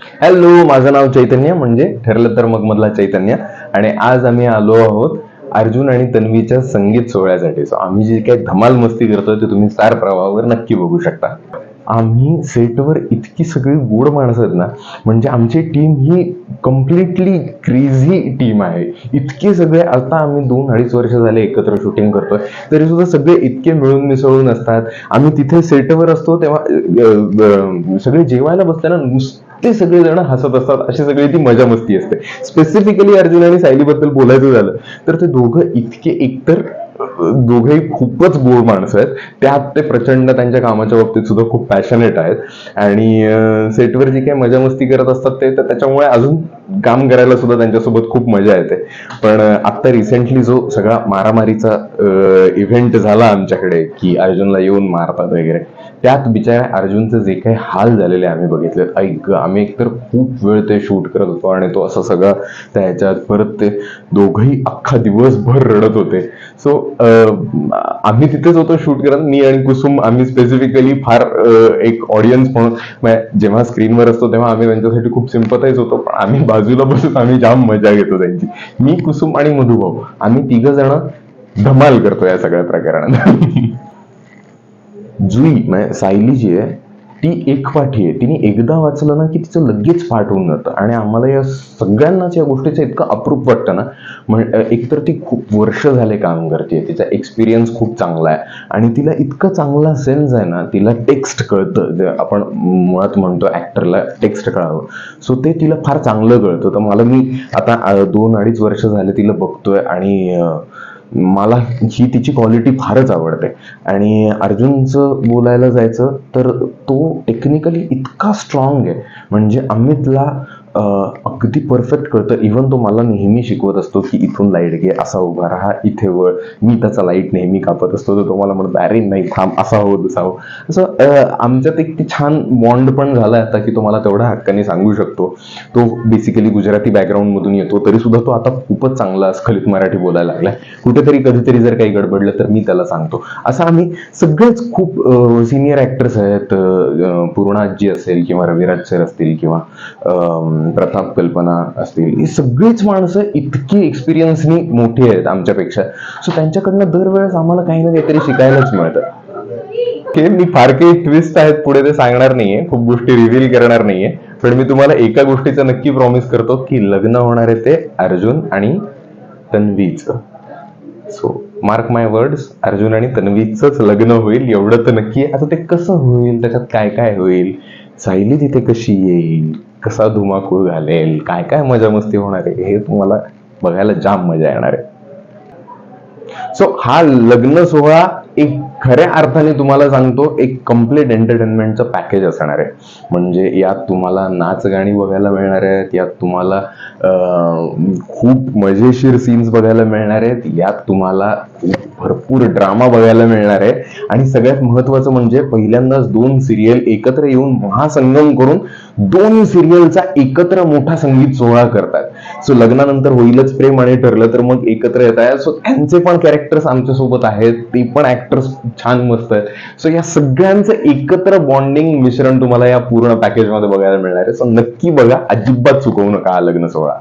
Hello माझं नाव चैतन्य. म्हणजे ठरलं तर मग मधला चैतन्य. आणि आज आम्ही आलो आहोत अर्जुन आणि तन्वीच्या संगीत सोहळ्यासाठी. सो आम्ही जी काही धमाल मस्ती करतोय ते तुम्ही स्टार प्रवाहावर नक्की बघू शकता. आम्ही सेटवर इतकी सगळी गोड माणसं आहेत ना म्हणजे आमची टीम ही कम्प्लिटली क्रेझी टीम आहे. इतके सगळे आता आम्ही दोन अडीच वर्ष झाले एकत्र शूटिंग करतोय तरी सुद्धा सगळे इतके मिळून मिसळून असतात. आम्ही तिथे सेटवर असतो तेव्हा सगळे जेवायला बसताना नुसते सगळेजण हसत असतात अशी सगळी ती मजा मस्ती असते. स्पेसिफिकली अर्जुन आणि सायलीबद्दल बोलायचं झालं तर ते दोघं इतके एकतर दोघेही खूपच गोड माणसं आहेत. त्यात ते प्रचंड त्यांच्या कामाच्या बाबतीत सुद्धा खूप पॅशनेट आहेत. आणि सेटवर जी काही मजा मस्ती करत असतात ते तर त्याच्यामुळे अजून काम करायला सुद्धा त्यांच्यासोबत खूप मजा येते. पण आता रिसेंटली जो सगळा मारामारीचा इव्हेंट झाला आमच्याकडे की अर्जुनला येऊन मारतात वगैरे त्यात बिचाऱ्या अर्जुनचे जे काही हाल झालेले आम्ही बघितले ऐक आम्ही एकतर खूप वेळ ते शूट करत होतो आणि तो असं सगळं त्या ह्याच्यात परत ते दोघंही अख्खा दिवसभर रडत होते. सो आम्ही तिथेच होतो शूट करत मी आणि कुसुम आम्ही स्पेसिफिकली फार एक ऑडियन्स म्हणून म्हणजे जेव्हा स्क्रीनवर असतो तेव्हा आम्ही त्यांच्यासाठी खूप सिम्पथाईज होतो पण आम्ही बाजूला बसून आम्ही जाम मजा घेतो त्यांची. मी कुसुम आणि मधुभाऊ आम्ही तिघ जण धमाल करतो या सगळ्या प्रकरणात जुई म्हणजे सायली जी आहे ती एक पाठी आहे. तिने एकदा वाचलं ना की तिचं लगेच पाठ होऊन जातं. आणि आम्हाला या सगळ्यांनाच या गोष्टीचं इतकं अप्रूप वाटतं ना. म्हण एकतर ती खूप वर्ष झाले काम करते. तिचा एक्सपिरियन्स खूप चांगला आहे. आणि तिला इतकं चांगला सेन्स आहे ना तिला टेक्स्ट कळतं. जे आपण मुळात म्हणतो ॲक्टरला टेक्स्ट कळावं. सो ते तिला फार चांगलं कळतं. तर मला मी आता दोन अडीच वर्ष झाले तिला बघतोय. आणि मला ही तिची क्वालिटी फारच आवडते. आणि अर्जुनचं बोलायला जायचं तर तो टेक्निकली इतका स्ट्रॉंग आहे. म्हणजे अमितला अगदी परफेक्ट कळतं. इव्हन तो मला नेहमी शिकवत असतो की इथून लाइट घे असा उभा राहा इथे वळ. मी त्याचा लाइट नेहमी कापत असतो. तर तो मला म्हणतो अरे नाही थांब असा हो तसा हो. असं आमच्यात एक ते छान बॉन्ड पण झाला आता की तो मला तेवढ्या हक्काने सांगू शकतो. तो बेसिकली गुजराती बॅकग्राऊंडमधून मधून येतो तरी सुद्धा तो आता खूपच चांगला स्खलित मराठी बोलायला लागलाय. कुठेतरी कधीतरी जर काही गडबडलं तर मी त्याला सांगतो. असं आम्ही सगळेच खूप सिनियर ऍक्टर्स आहेत. पूर्णाजी असेल किंवा रविराज सर असतील किंवा प्रताप कल्पना असतील. ही सगळीच माणसं इतकी एक्सपिरियन्सनी मोठी आहेत आमच्यापेक्षा. सो त्यांच्याकडनं दरवेळेस आम्हाला काही ना काहीतरी शिकायलाच मिळतं. हे मी फार काही ट्विस्ट आहेत पुढे ते सांगणार नाहीये. खूप गोष्टी रिव्हील करणार नाहीये. पण मी तुम्हाला एका गोष्टीचं नक्की प्रॉमिस करतो की लग्न होणार आहे ते अर्जुन आणि तन्वीचं. So mark my words Arjun आणि तन्वीचंच लग्न होईल एवढं तर नक्की आहे. आता ते कसं होईल? त्याच्यात काय काय होईल? सायली तिथे कशी येईल? कसा धुमाकूळ घालेल काय काय मजा मस्ती होणार आहे हे तुम्हाला बघायला जाम मजा येणार आहे. सो हा लग्न सोहळा एक खऱ्या अर्थाने तुम्हाला सांगतो एक कंप्लीट एंटरटेनमेंटचं पॅकेज असणार आहे. म्हणजे यात तुम्हाला नाच गाणी बघायला मिळणार आहेत यात तुम्हाला खूप मजेशीर सीन्स बघायला मिळणार आहेत यात तुम्हाला भरपूर ड्रामा बघायला मिळणार आहे. आणि सगळ्यात महत्वाचं म्हणजे पहिल्यांदाच दोन सिरियल एकत्र येऊन महासंगम करून दोन सिरियलचा एकत्र मोठा संगीत सोहळा करतात. सो लग्नानंतर होईलच प्रेम आणि ठरलं तर मग एकत्र येत आहे. सो त्यांचे पण कॅरेक्टर्स आमच्यासोबत आहेत. ते पण ऍक्टर्स छान मस्त आहेत. सो या सगळ्यांचं एकत्र बॉन्डिंग मिश्रण तुम्हाला या पूर्ण पॅकेजमध्ये बघायला मिळणार आहे. सो नक्की बघा. अजिबात चुकवू नका हा लग्न सोहळा.